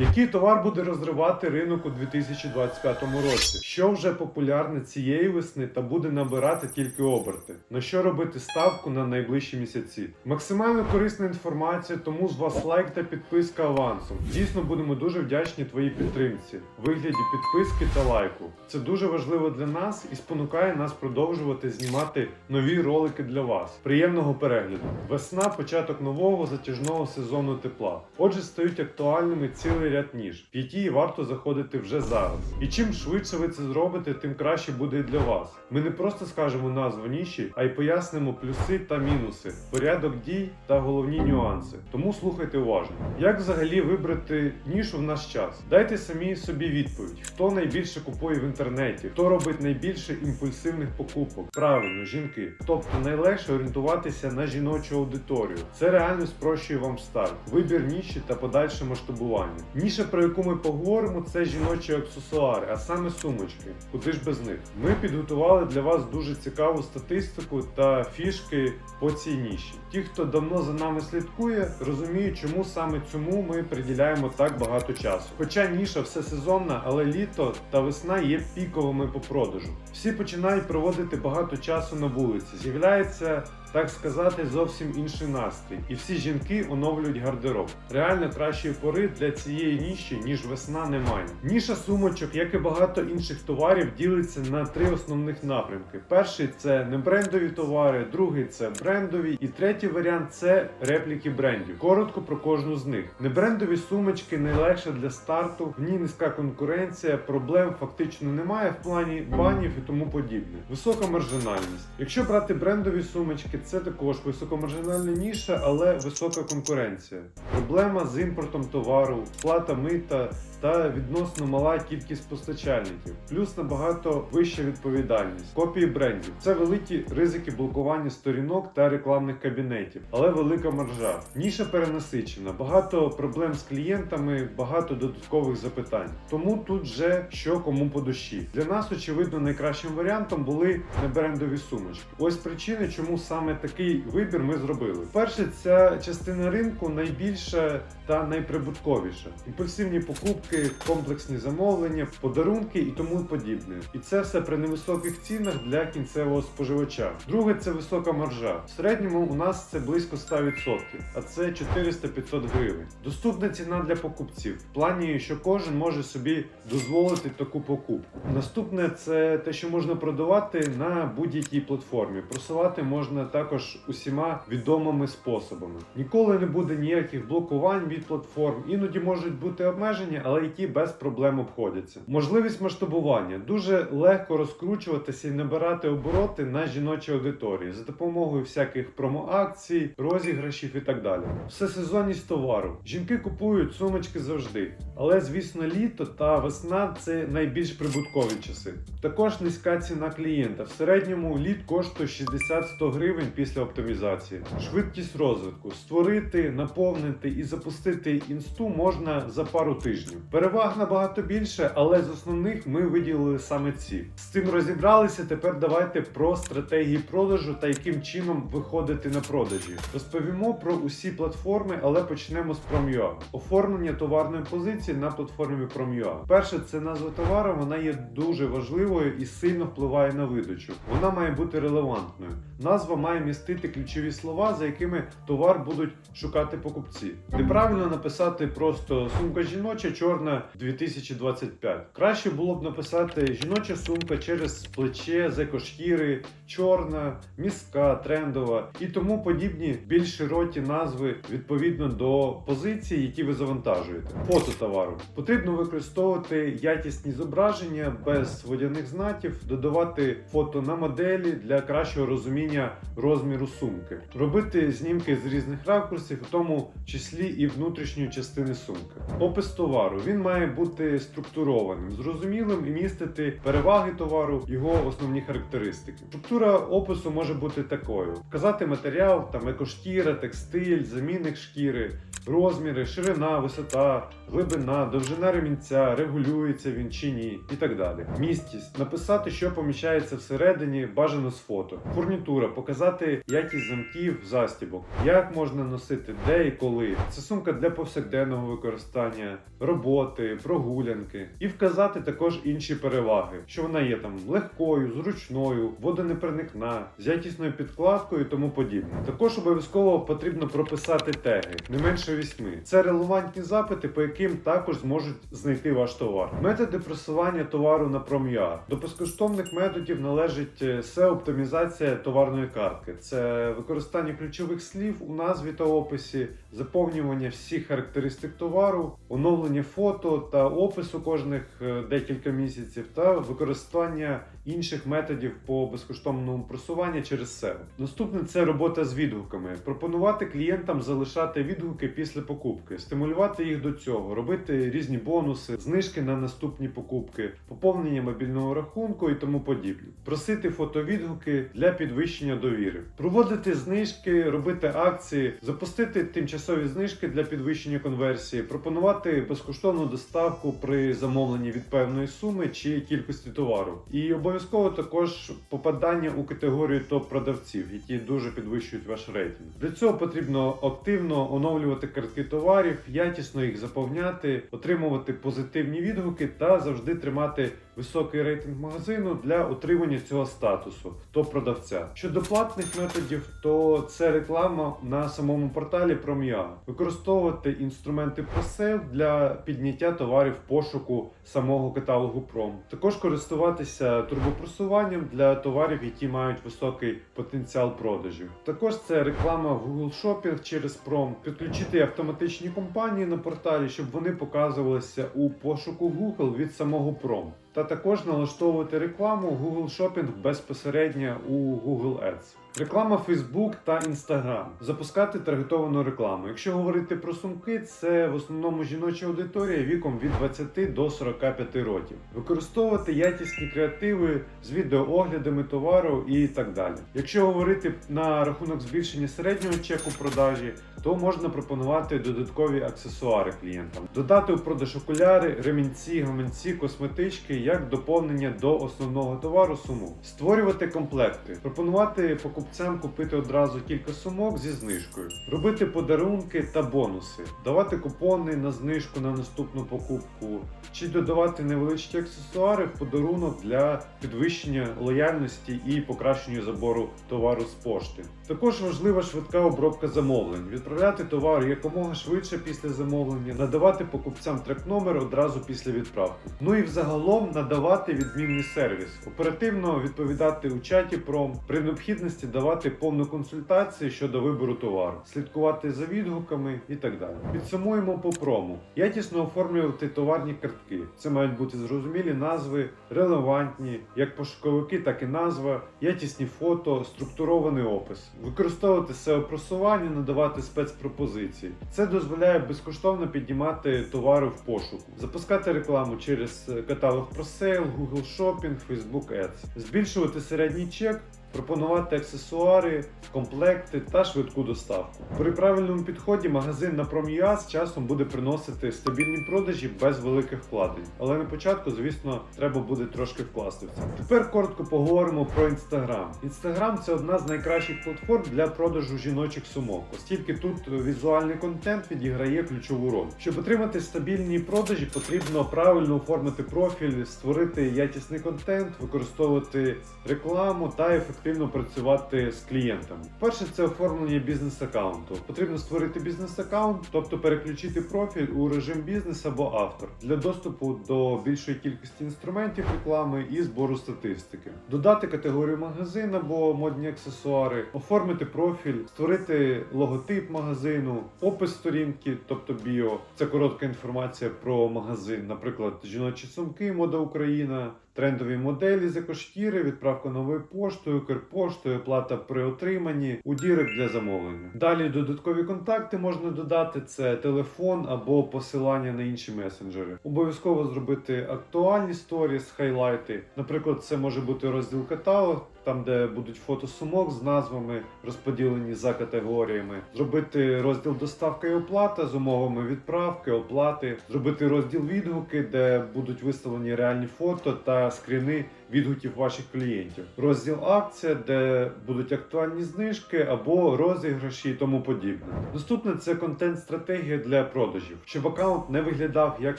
Який товар буде розривати ринок у 2025 році? Що вже популярне цієї весни та буде набирати тільки оберти? На що робити ставку на найближчі місяці? Максимально корисна інформація, тому з вас лайк та підписка авансом. Дійсно будемо дуже вдячні твоїй підтримці вигляді підписки та лайку. Це дуже важливо для нас і спонукає нас продовжувати знімати нові ролики для вас. Приємного перегляду! Весна початок нового затяжного сезону тепла. Отже, стають актуальними цілий ряд ніж, в які варто заходити вже зараз. І чим швидше ви це зробите, тим краще буде для вас. Ми не просто скажемо назву ніші, а й пояснимо плюси та мінуси, порядок дій та головні нюанси. Тому слухайте уважно. Як взагалі вибрати нішу в наш час? Дайте самі собі відповідь: хто найбільше купує в інтернеті, хто робить найбільше імпульсивних покупок? Правильно, жінки. Тобто найлегше орієнтуватися на жіночу аудиторію. Це реально спрощує вам старт, вибір ніші та подальше масштабування. Ніша, про яку ми поговоримо, це жіночі аксесуари, а саме сумочки. Куди ж без них? Ми підготували для вас дуже цікаву статистику та фішки по цій ніші. Ті, хто давно за нами слідкує, розуміють, чому саме цьому ми приділяємо так багато часу. Хоча ніша все сезонна, але літо та весна є піковими по продажу. Всі починають проводити багато часу на вулиці. З'являється так сказати, зовсім інший настрій, і всі жінки оновлюють гардероб. Реально кращої пори для цієї ніші, ніж весна, немає. Ніша сумочок, як і багато інших товарів, ділиться на три основних напрямки: перший це небрендові товари, другий це брендові, і третій варіант це репліки брендів. Коротко про кожну з них. Небрендові сумочки найлегше для старту, в ній низька конкуренція, проблем фактично немає в плані банів і тому подібне. Висока маржинальність. Якщо брати брендові сумочки, це також високомаржинальна ніша, але висока конкуренція. Проблема з імпортом товару, плата мита та відносно мала кількість постачальників, плюс набагато вища відповідальність. Копії брендів це великі ризики блокування сторінок та рекламних кабінетів, але велика маржа. Ніша перенасичена, багато проблем з клієнтами, багато додаткових запитань. Тому тут вже що кому по душі. Для нас, очевидно, найкращим варіантом були небрендові сумочки. Ось причини, чому саме такий вибір ми зробили. Перше, ця частина ринку найбільша та найприбутковіша. Імпульсивні покупки, комплексні замовлення, подарунки і тому подібне. І це все при невисоких цінах для кінцевого споживача. Друге це висока маржа. В середньому у нас це близько 100%, а це 400-500 гривень. Доступна ціна для покупців в плані, що кожен може собі дозволити таку покупку. Наступне це те, що можна продавати на будь-якій платформі. Просувати можна також усіма відомими способами. Ніколи не буде ніяких блокувань від платформ. Іноді можуть бути обмеження, але які без проблем обходяться. Можливість масштабування дуже легко розкручуватися і набирати обороти на жіночій аудиторії за допомогою всяких промоакцій, розіграшів і так далі. Все сезонність товару. Жінки купують сумочки завжди, але звісно, літо та весна це найбільш прибуткові часи. Також низька ціна клієнта. В середньому літ коштує 60-100 гривень після оптимізації. Швидкість розвитку створити, наповнити і запустити інсту можна за пару тижнів. Переваг набагато більше, але з основних ми виділили саме ці. З цим розібралися. Тепер давайте про стратегії продажу та яким чином виходити на продажі. Розповімо про усі платформи, але почнемо з Prom.ua. Оформлення товарної позиції на платформі Prom.ua. Перше, це назва товару. Вона є дуже важливою і сильно впливає на видачу. Вона має бути релевантною. Назва має містити ключові слова, за якими товар будуть шукати покупці. Неправильно написати просто сумка жіноча, чорна 2025. Краще було б написати жіноча сумка через плече з екошкіри, чорна, міська, трендова і тому подібні більш широкі назви відповідно до позицій, які ви завантажуєте. Фото товару потрібно використовувати якісні зображення без водяних знаків, додавати фото на моделі для кращого розуміння розміру сумки, робити знімки з різних ракурсів, в тому числі і внутрішньої частини сумки. Опис товару він має бути структурованим, зрозумілим і містити переваги товару, його основні характеристики. Структура опису може бути такою: вказати матеріал, там екошкіра, текстиль, замінник шкіри. Розміри, ширина, висота, глибина, довжина ремінця, регулюється він чи ні, і так далі. Місткість написати, що поміщається всередині, бажано з фото. Фурнітура фактура, показати якість замків, застібок, як можна носити, де і коли. Це сумка для повсякденного використання, роботи, прогулянки, і вказати також інші переваги, що вона є там легкою, зручною, водонепроникна, з якісною підкладкою і тому подібне. Також обов'язково потрібно прописати теги, не менше вісьми. Це релевантні запити, по яким також зможуть знайти ваш товар. Методи просування товару на Prom.ua. До безкоштовних методів належить е, SEO-оптимізація товарної картки. Це використання ключових слів у назві та описі, заповнювання всіх характеристик товару, оновлення фото та опису кожних е, декілька місяців, та використання інших методів по безкоштовному просуванню через SEO. Наступне це робота з відгуками. Пропонувати клієнтам залишати відгуки після покупки, стимулювати їх до цього, робити різні бонуси, знижки на наступні покупки, поповнення мобільного рахунку і тому подібне. Просити фотовідгуки для підвищення довіри, проводити знижки, робити акції, запустити тимчасові знижки для підвищення конверсії, пропонувати безкоштовну доставку при замовленні від певної суми чи кількості товару. І обов'язково також попадання у категорію топ-продавців, які дуже підвищують ваш рейтинг. Для цього потрібно активно оновлювати картки товарів, якісно їх заповняти, отримувати позитивні відгуки та завжди тримати високий рейтинг магазину для отримання цього статусу топ-продавця. Щодо платних методів, то це реклама на самому порталі Prom.ua. Використовувати інструменти просейл для підняття товарів пошуку самого каталогу Prom. Також користуватися турбопросуванням для товарів, які мають високий потенціал продажів. Також це реклама в Google Shopping через Prom, підключити автоматичні компанії на порталі, щоб вони показувалися у пошуку Google від самого Prom. Та також налаштовувати рекламу Google Shopping безпосередньо у Google Ads. Реклама Facebook та Instagram. Запускати таргетовану рекламу. Якщо говорити про сумки, це в основному жіноча аудиторія віком від 20 до 45 років. Використовувати якісні креативи з відеооглядами товару і так далі. Якщо говорити на рахунок збільшення середнього чеку продажі, то можна пропонувати додаткові аксесуари клієнтам, додати у продаж окуляри, ремінці, гаманці, косметички як доповнення до основного товару суму, створювати комплекти, пропонувати покупцям купити одразу кілька сумок зі знижкою, робити подарунки та бонуси, давати купони на знижку на наступну покупку, чи додавати невеличкі аксесуари в подарунок для підвищення лояльності і покращення забору товару з пошти. Також важлива швидка обробка замовлень, відправляти товар якомога швидше після замовлення, надавати покупцям трек-номер одразу після відправки. Ну і взагалом надавати відмінний сервіс, оперативно відповідати у чаті пром, при необхідності давати повну консультацію щодо вибору товару, слідкувати за відгуками і так далі. Підсумуємо по прому. Якісно оформлювати товарні картки. Це мають бути зрозумілі назви, релевантні, як пошуковики, так і назва, якісні фото, структурований опис. Використовувати SEO-просування, надавати спецпропозиції. Це дозволяє безкоштовно піднімати товари в пошуку, запускати рекламу через каталог ProSale, Google Shopping, Facebook Ads, збільшувати середній чек. Пропонувати аксесуари, комплекти та швидку доставку. При правильному підході магазин на Prom.ua з часом буде приносити стабільні продажі без великих вкладень. Але на початку, звісно, треба буде трошки вкласти в це. Тепер коротко поговоримо про Instagram. Instagram – це одна з найкращих платформ для продажу жіночих сумок, оскільки тут візуальний контент відіграє ключову роль. Щоб отримати стабільні продажі, потрібно правильно оформити профіль, створити якісний контент, використовувати рекламу та ефективно працювати з клієнтами. Перше це оформлення бізнес-аккаунту. Потрібно створити бізнес-аккаунт, тобто переключити профіль у режим бізнес або автор для доступу до більшої кількості інструментів реклами і збору статистики, додати категорію магазин або модні аксесуари, оформити профіль, створити логотип магазину, опис сторінки, тобто біо. Це коротка інформація про магазин, наприклад, жіночі сумки, мода Україна. Трендові моделі за коштіри, відправка новою поштою, Укрпоштою, оплата при отриманні, у дірек для замовлення. Далі додаткові контакти можна додати: це телефон або посилання на інші месенджери. Обов'язково зробити актуальні сторіс, хайлайти. Наприклад, це може бути розділ каталог там де будуть фото сумок з назвами, розподілені за категоріями, зробити розділ доставка і оплата з умовами відправки, оплати, зробити розділ відгуки, де будуть виставлені реальні фото та скріни відгуків ваших клієнтів. Розділ акція, де будуть актуальні знижки або розіграші і тому подібне. Наступне це контент-стратегія для продажів. Щоб аккаунт не виглядав як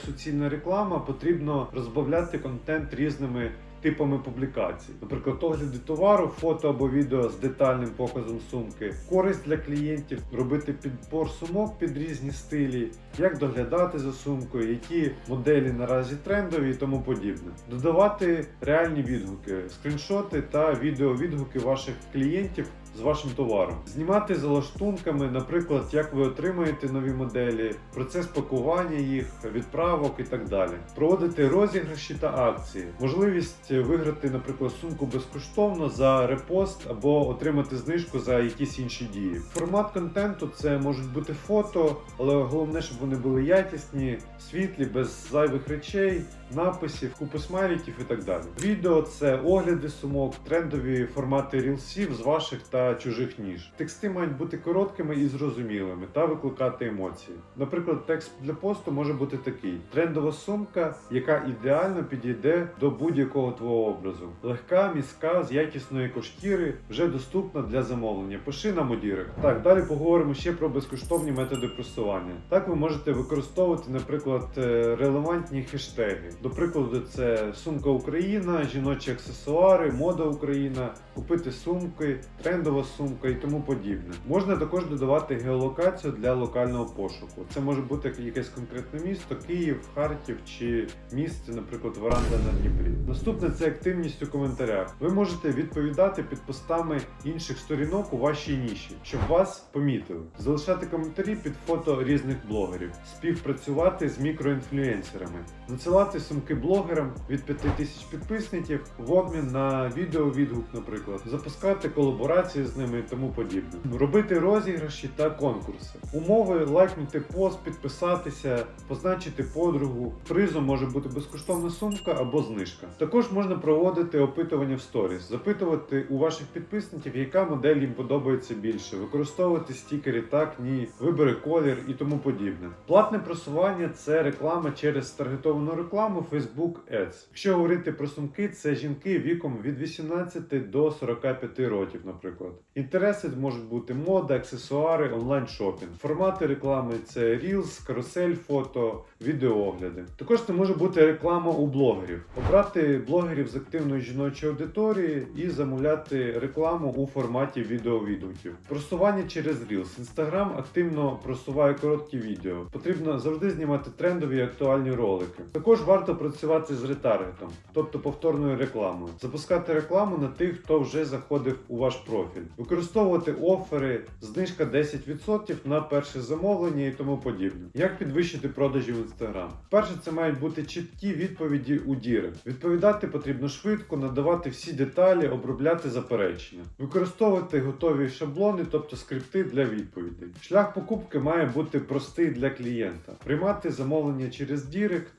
суцільна реклама, потрібно розбавляти контент різними. Типами публікацій, наприклад, огляди товару, фото або відео з детальним показом сумки, користь для клієнтів, робити підбор сумок під різні стилі, як доглядати за сумкою, які моделі наразі трендові і тому подібне. Додавати реальні відгуки, скріншоти та відеовідгуки ваших клієнтів з вашим товаром, знімати за лаштунками, наприклад, як ви отримуєте нові моделі, процес пакування їх, відправок і так далі. Проводити розіграші та акції, можливість виграти, наприклад, сумку безкоштовно за репост або отримати знижку за якісь інші дії. Формат контенту це можуть бути фото, але головне, щоб вони були якісні, світлі, без зайвих речей, написів, купи смайликів і так далі. Відео це огляди сумок, трендові формати рілсів з ваших та чужих ніж. Тексти мають бути короткими і зрозумілими та викликати емоції. Наприклад, текст для посту може бути такий: трендова сумка, яка ідеально підійде до будь-якого твого образу. Легка, міська, з якісної кошкіри, вже доступна для замовлення. Пиши нам у. Так, далі поговоримо ще про безкоштовні методи просування. Так ви можете використовувати, наприклад, е, релевантні хештеги. До прикладу, це сумка Україна, жіночі аксесуари, мода Україна, купити сумки, трендова сумка і тому подібне. Можна також додавати геолокацію для локального пошуку. Це може бути якесь конкретне місто, Київ, Харків чи місце, наприклад, Варанда на Дніпрі. Наступне це активність у коментарях. Ви можете відповідати під постами інших сторінок у вашій ніші, щоб вас помітили, залишати коментарі під фото різних блогерів, співпрацювати з мікроінфлюенсерами, надсилати сумки блогерам від 5000 підписників в обмін на відеовідгук, наприклад, запускати колаборації з ними і тому подібне, робити розіграші та конкурси. Умови лайкнути пост, підписатися, позначити подругу. Призом може бути безкоштовна сумка або знижка. Також можна проводити опитування в сторіс, запитувати у ваших підписників, яка модель їм подобається більше, використовувати стікери так, ні, вибери колір і тому подібне. Платне просування це реклама через таргетовану рекламу Facebook Ads. Якщо говорити про сумки, це жінки віком від 18 до 45 років, наприклад. Інтереси можуть бути мода, аксесуари, онлайн шопінг. Формати реклами це Reels, карусель, фото, відеоогляди. Також це може бути реклама у блогерів. Обрати блогерів з активної жіночої аудиторії і замовляти рекламу у форматі відеовідгуків. Просування через Reels. Instagram активно просуває короткі відео. Потрібно завжди знімати трендові і актуальні ролики. Також варто працювати з ретаргетом, тобто повторною рекламою. Запускати рекламу на тих, хто вже заходив у ваш профіль, використовувати офери, знижка 10% на перше замовлення і тому подібне. Як підвищити продажі в Instagram? Перше, це мають бути чіткі відповіді у Дірект. Відповідати потрібно швидко, надавати всі деталі, обробляти заперечення, використовувати готові шаблони, тобто скрипти для відповідей. Шлях покупки має бути простий для клієнта, приймати замовлення через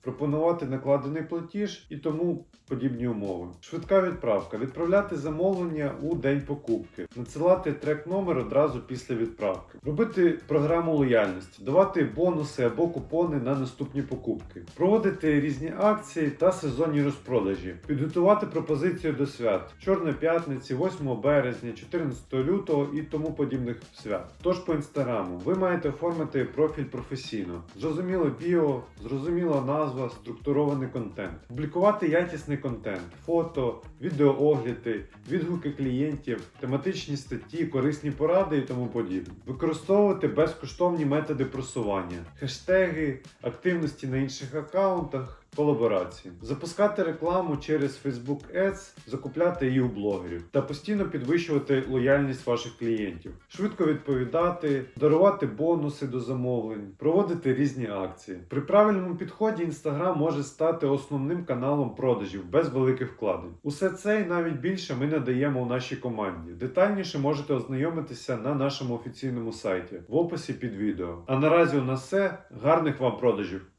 пропонувати накладений платіж і тому подібні умови. Швидка відправка, відправляти замовлення у день покупки, надсилати трек номер одразу після відправки, робити програму лояльності, давати бонуси або купони на наступні покупки, проводити різні акції та сезонні розпродажі, підготувати пропозицію до свят. Чорної п'ятниці, 8 березня, 14 лютого і тому подібних свят. Тож по інстаграму. Ви маєте оформити профіль професійно, зрозуміле біо, зрозуміла назва, структурований контент, публікувати якісний контент, фото, відеоогляди, відгуки клієнтів, тематичні статті, корисні поради і тому подібне. Використовувати безкоштовні методи просування, хештеги, активності на інших аккаунтах. Колаборації, запускати рекламу через Facebook Ads, закупляти її у блогерів та постійно підвищувати лояльність ваших клієнтів, швидко відповідати, дарувати бонуси до замовлень, проводити різні акції. При правильному підході Instagram може стати основним каналом продажів без великих вкладень. Усе це і навіть більше ми надаємо у нашій команді. Детальніше можете ознайомитися на нашому офіційному сайті в описі під відео. А наразі у нас все. Гарних вам продажів!